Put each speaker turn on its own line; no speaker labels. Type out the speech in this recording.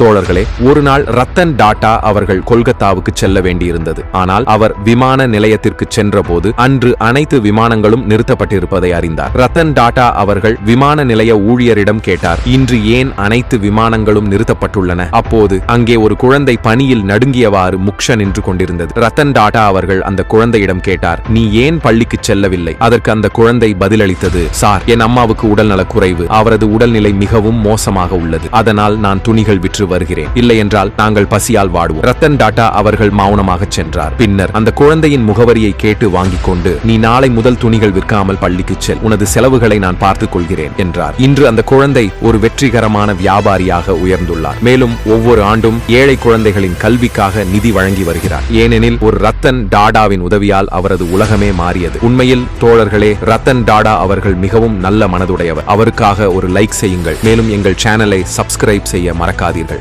தோழர்களே ஒரு நாள் ரத்தன் டாடா அவர்கள் கொல்கத்தாவுக்கு செல்ல வேண்டியிருந்தது. ஆனால் அவர் விமான நிலையத்திற்கு சென்றபோது அன்று அனைத்து விமானங்களும் நிறுத்தப்பட்டிருப்பதை அறிந்தார். ரத்தன் டாடா அவர்கள் விமான நிலைய ஊழியரிடம் கேட்டார் இன்று ஏன் அனைத்து விமானங்களும் நிறுத்தப்பட்டுள்ளன? அப்போது அங்கே ஒரு குழந்தை பணியில் நடுங்கியவாறு முக்ஷ நின்று கொண்டிருந்தது. ரத்தன் டாடா அவர்கள் அந்த குழந்தையிடம் கேட்டார் நீ ஏன் பள்ளிக்கு செல்லவில்லை? அதற்கு அந்த குழந்தை பதிலளித்தது சார் என் அம்மாவுக்கு உடல்நலக் குறைவு. அவரது உடல்நிலை மிகவும் மோசமாக உள்ளது. அதனால் நான் துணிகள் விற்று வருகிறேன். இல்லை என்றால் நாங்கள் பசியால் வாடுவோம். ரத்தன் டாடா அவர்கள் மௌனமாக சென்றார். பின்னர் அந்த குழந்தையின் முகவரியை கேட்டு வாங்கிக் கொண்டு நீ நாளை முதல் துணிகள் விற்காமல் பள்ளிக்கு செல். உனது செலவுகளை நான் பார்த்துக் கொள்கிறேன் என்றார். இன்று அந்த குழந்தை ஒரு வெற்றிகரமான வியாபாரியாக உயர்ந்துள்ளார். மேலும் ஒவ்வொரு ஆண்டும் ஏழை குழந்தைகளின் கல்விக்காக நிதி வழங்கி வருகிறார். ஏனெனில் ஒரு ரத்தன் டாடாவின் உதவியால் அவரது உலகமே மாறியது. உண்மையில் தோழர்களே ரத்தன் டாடா அவர்கள் மிகவும் நல்ல மனதுடையவர். அவருக்காக ஒரு லைக் செய்யுங்கள். மேலும் எங்கள் சேனலை சப்ஸ்கிரைப் செய்ய மறக்காதீர்கள்.